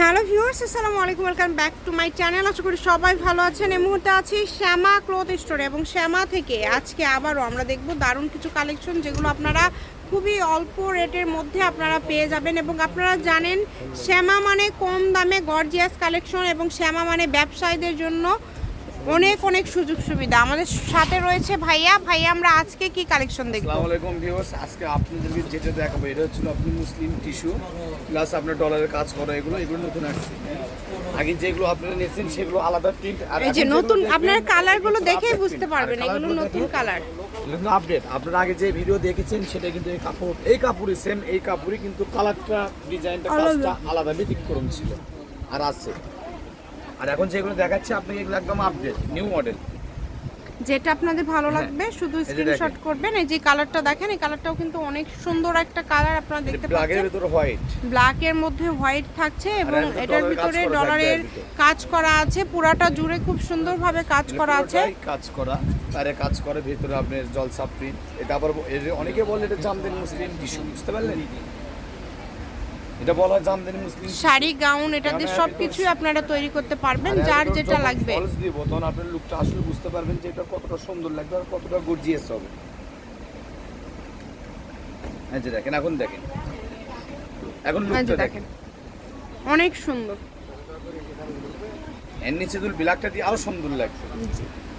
Hello viewers, আসসালামু আলাইকুম, welcome back to my channel. আশা করি সবাই ভালো আছেন। এই মুহূর্তে আছি শ্যামা ক্লথ স্টোরে এবং শ্যামা থেকে আজকে আবারও আমরা দেখব দারুণ কিছু কালেকশন যেগুলো আপনারা খুবই অল্প রেটের মধ্যে আপনারা পেয়ে যাবেন এবং আপনারা জানেন, শ্যামা মানে কম দামে গর্জিয়াস কালেকশন এবং শ্যামা মানে ব্যবসায়ীদের জন্য অনেক অনেক সুযোগ সুবিধা। আমাদের সাথে রয়েছে ভাইয়া। ভাইয়া আমরা আজকে কি কালেকশন দেখব? আসসালামু আলাইকুম ভিউয়ার্স আজকে আপনাদেরকে যেটা দেখাবো এটা হচ্ছে আপনি মুসলিম টিস্যু প্লাস আপনার ডলারের কাজ করা এগুলো এগুলো নতুন আসছে। আগে যেগুলো আপনারা নিয়েছেন সেগুলো আলাদা প্রিন্ট আর এই যে নতুন আপনার কালারগুলো দেখেই বুঝতে পারবেন এগুলো নতুন কালার কিন্তু আপডেট আপনারা আগে যে ভিডিও দেখেছেন সেটা কিন্তু এই কাপড় এই কাপড়ই সেম এই কাপড়ই কিন্তু কালারটা ডিজাইনটা আলাদা। কাজটা আলাদা ব্যতিক্রম ছিল আর আছে। আর এখন যেগুলো দেখাচ্ছি আপনি এগুলো একদম আপডেট নিউ মডেল যেটা আপনাদের ভালো হ্যাঁ, লাগবে শুধু স্ক্রিনশট করবেন। এই যে কালারটা দেখেন এই কালারটাও কিন্তু অনেক সুন্দর একটা কালার আপনারা দেখতে পাচ্ছেন। ব্ল্যাকের ভিতরে হোয়াইট ব্ল্যাক এর মধ্যে হোয়াইট থাকছে এবং এটার ভিতরে ডলারের কাজ করা আছে পুরাটা জুড়ে খুব সুন্দরভাবে কাজ করা আছে। কাজ করা তারে কাজ করে ভিতরে আপনার জলসা প্রিন্ট এটা আবার অনেকে বলে এটা জামদানি মুসলিম টিস্যু বুঝতে পারলেন? এটা বলা হয় জামদানি মুসলিম শাড়ি গাউন এটা দিয়ে সবকিছুই আপনারা তৈরি করতে পারবেন যার যেটা লাগবে। false দিব তখন আপনার লুকটা আসলে বুঝতে পারবেন যে এটা কতটা সুন্দর লাগবে আর কতটা গর্জিয়াস হবে। এই যে দেখেন এখন দেখেন। এখন লুকটা দেখেন। অনেক সুন্দর। এর নিচে যদি ব্ল্যাকটা দিয়ে আরও সুন্দর লাগবে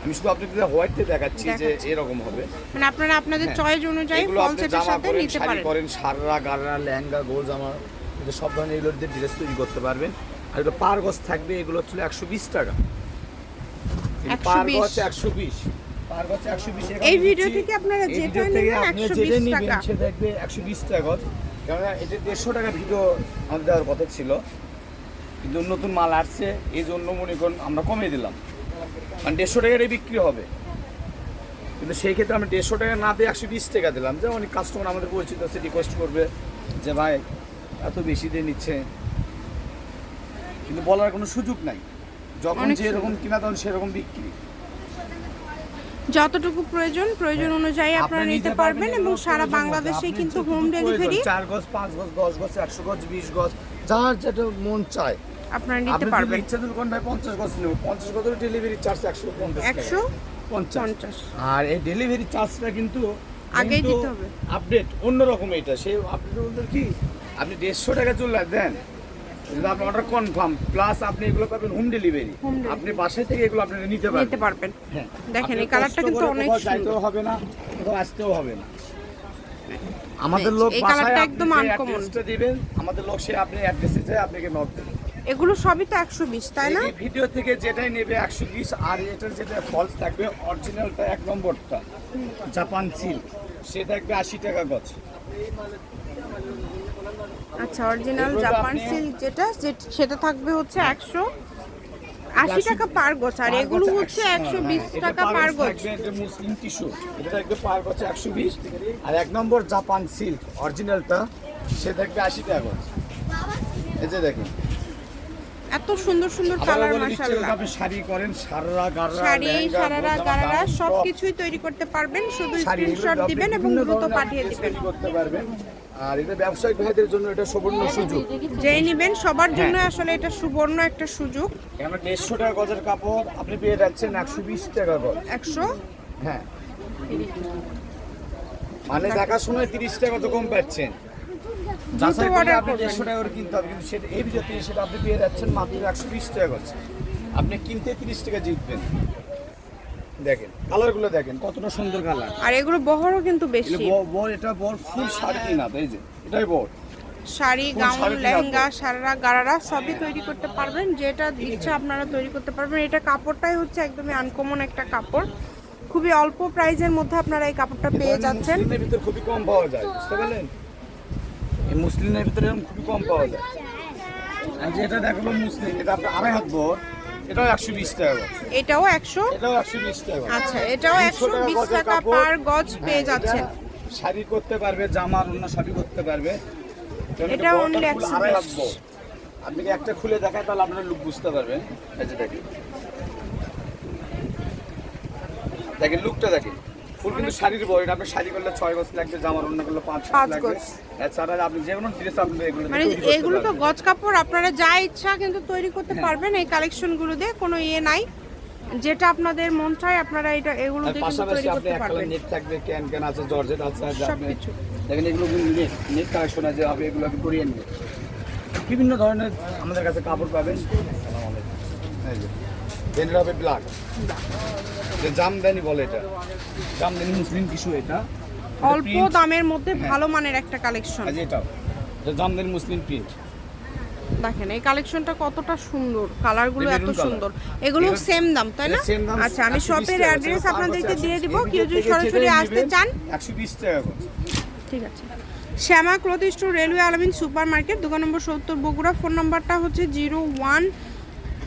আমি শুধু আপনাকে হোয়াইটে দেখাচ্ছি যে এরকম হবে। মানে আপনারা আপনাদের হ্যাঁ। চয়েস অনুযায়ী এগুলো ফল আপনি সেটের জামা সাথে নিতে পারেন। করেন সাররা গাররা লেহেঙ্গা গোল জামা কিন্তু সব ধরনের এগুলোর দিয়ে ড্রেস তৈরি করতে পারবেন। আর এগুলো পার গজ থাকবে এগুলো হচ্ছে একশো বিশ টাকা। পার 120 গজ একশো বিশ। পার গজ একশো বিশ এই ভিডিও থেকে আপনারা যেটা নেবেন আপনি 120 টাকা। সে দেখবে একশো বিশ টাকা গজ। এটা দেড়শো টাকা ভিডিও আমাদের দেওয়ার কথা ছিল। কিন্তু নতুন মাল আসছে এই জন্য মনে করুন আমরা কমিয়ে দিলাম। মানে দেড়শো টাকারই বিক্রি হবে। কিন্তু সেই ক্ষেত্রে আমরা দেড়শো টাকা না দিয়ে একশো বিশ টাকা দিলাম। যে অনেক কাস্টমার আমাদের পরিচিত আছে রিকোয়েস্ট করবে যে ভাই এত বেশি দিয়ে নিচ্ছে। কিন্তু বলার কোনো সুযোগ নাই। যখন যেরকম কিনা তখন সেরকম বিক্রি। যতটুকু প্রয়োজন প্রয়োজন অনুযায়ী আপনারা নিতে পারবেন এবং সারা বাংলাদেশে কিন্তু হোম ডেলিভারি চার গজ পাঁচ গজ দশ গজ একশো গজ বিশ গজ যার যেটা মন চায়। আপনারা নিতে পারবেন। ইচ্ছা কোন ভাই পঞ্চাশ গজ নেব পঞ্চাশ গজের ডেলিভারি চার্জ একশো পঞ্চাশ টাকা। একশো পঞ্চাশ। পঞ্চাশ। আর এই ডেলিভারি চার্জটা কিন্তু আগেই দিতে হবে। আপডেট অন্যরকম এটা। সেই আপডেট বলতে কি আপনি দেড়শো টাকা চলে দেন। কিন্তু আপনি অর্ডার কনফার্ম প্লাস আপনি এগুলো পাবেন হোম ডেলিভারি আপনি বাসায় থেকে এগুলো আপনারা নিতে পারবেন। নিতে পারবেন। হ্যাঁ। দেখেন, এই কালারটা কিন্তু অনেক সুন্দর। হবে না কোথাও আসতেও হবে না। আমাদের লোক এই কালারটা একদম। অ্যাড্রেসটা দিবেন আমাদের লোক সে আপনি অ্যাড্রেসে যায় আপনাকে নক দেবে। এগুলো সবই তো একশো বিশ তাই না? ভিডিও থেকে যেটাই নেবে একশো বিশ আর এটার যেটা ফলস থাকবে অরিজিনালটা এক নম্বরটা। জাপান সিল্ক সে থাকবে আশি টাকা গছ আচ্ছা অরিজিনাল জাপান সিল্ক যেটা সেটা থাকবে হচ্ছে একশো আশি টাকা পার গোছ আর এগুলো হচ্ছে একশো। বিশ টাকা পার গোছ মুসলিম টিস্যু এটা থাকবে পার গছে একশো বিশ। আর এক নম্বর জাপান সিল্ক অরিজিনালটা সে থাকবে আশি টাকা গোছ এই যে দেখেন। এত সুন্দর সুন্দর কালার মাশাআল্লাহ। আপনি শাড়ি করেন সাররা গাররা শাড়ি সারারা গারারা গাউন, সব টপ। কিছুই তৈরি করতে পারবেন শুধু স্ক্রিনশট দিবেন এবং দ্রুত পাঠিয়ে দিবেন। করতে পারবেন। আর এটা ব্যবসায়িক ভাইদের জন্য এটা সুবর্ণ সুযোগ। যেই নিবেন সবার জন্য হ্যাঁ। আসলে এটা সুবর্ণ একটা সুযোগ। আমরা দেড়শো টাকা গজের কাপড় আপনি পেয়ে যাচ্ছেন একশো বিশ টাকা গজ। একশো? হ্যাঁ। মানে সময় তিরিশ টাকা তো কম পাচ্ছেন। যাচাই order আপনি দেড়শো টাকা করে কিনতে হবে কিন্তু সেটা এই ভিডিওতে সেটা আপনি পেয়ে যাচ্ছেন মাত্র একশো বিশ টাকা গজ আপনি কিনতে তিরিশ টাকা জিতবেন। দেখেন কালারগুলো দেখেন কতটা সুন্দর কালার। আর এগুলো বহরও কিন্তু বেশি। বড় এটা বড় ফুল শাড়ি কিনা এই যে? এটাই বড় শাড়ি গাউন লেহেঙ্গা। সারারা গারারা সবই তৈরি করতে পারবেন। যেটা ইচ্ছা আপনারা তৈরি করতে পারবেন। এটা কাপড়টাই হচ্ছে একদমই আনকমন একটা কাপড়। খুবই অল্প প্রাইজের মধ্যে আপনারা এই কাপড়টা পেয়ে যাচ্ছেন। খুবই কম পাওয়া যায় বুঝতে পারলেন? এই মুসলিমের ভিতরে এরকম খুবই কম পাওয়া যায়। আর যেটা দেখাবো মুসলিম এটা আপনার আড়াই হাত বড় এটাও একশো বিশ টাকা এটাও একশো? এটাও একশো বিশ টাকা আচ্ছা এটাও একশো বিশ টাকা পার গজ হ্যাঁ, পেয়ে এটা যাচ্ছেন। শাড়ি করতে পারবে জামার অন্য শাড়ি করতে পারবে। এটা বড়টা only ফুল 120 আড়াই হাত বড়। আপনি কি একটা খুলে দেখায় তাহলে আপনার লুক বুঝতে পারবেন। এই যে দেখেন। দেখেন লুকটা দেখেন। ফুল কিন্তু শাড়ির এটা আপনি শাড়ি করলে ছয় গজ লাগবে জামার অন্য করলে পাঁচ পাঁচ লাগবে। গজ। এছাড়া আপনি যে কোনো ড্রেস আপনি এগুলো মানে এগুলো তো গজ কাপড় আপনারা যা ইচ্ছা কিন্তু তৈরি করতে হ্যাঁ। পারবেন এই কালেকশনগুলো দিয়ে কোনো ইয়ে নাই। যেটা আপনাদের মন চায় আপনারা এটা এগুলো দিয়ে তৈরি করতে পারবেন। নেট থাকবে ক্যান ক্যান আছে জর্জেট আছে আপনি। দেখেন এগুলো নেট কালেকশন আছে আপনি এগুলো আপনি করিয়ে নেবেন। বিভিন্ন ধরনের আমাদের কাছে কাপড় পাবেন। এই যে ব্ল্যাক যে জামদানি বলে এটা। জামদানি মুসলিম কিছু এটা। অল্প দামের মধ্যে হ্যাঁ। ভালো মানের একটা কালেকশন। যে এটাও। এটা জামদানি মুসলিম প্রিন্ট দেখেন এই কালেকশনটা কতটা সুন্দর। কালারগুলো এত সুন্দর। এগুলো সেম দাম তাই না? আচ্ছা আমি 120 শপের অ্যাড্রেস আপনাদেরকে দিয়ে দিব। কেউ যদি সরাসরি আসতে চান। 120 টাকা ঠিক আছে। Shyama cloth store railway Alamin supermarket দোকান নম্বর সত্তর বগুড়া। ফোন নাম্বারটা হচ্ছে zero one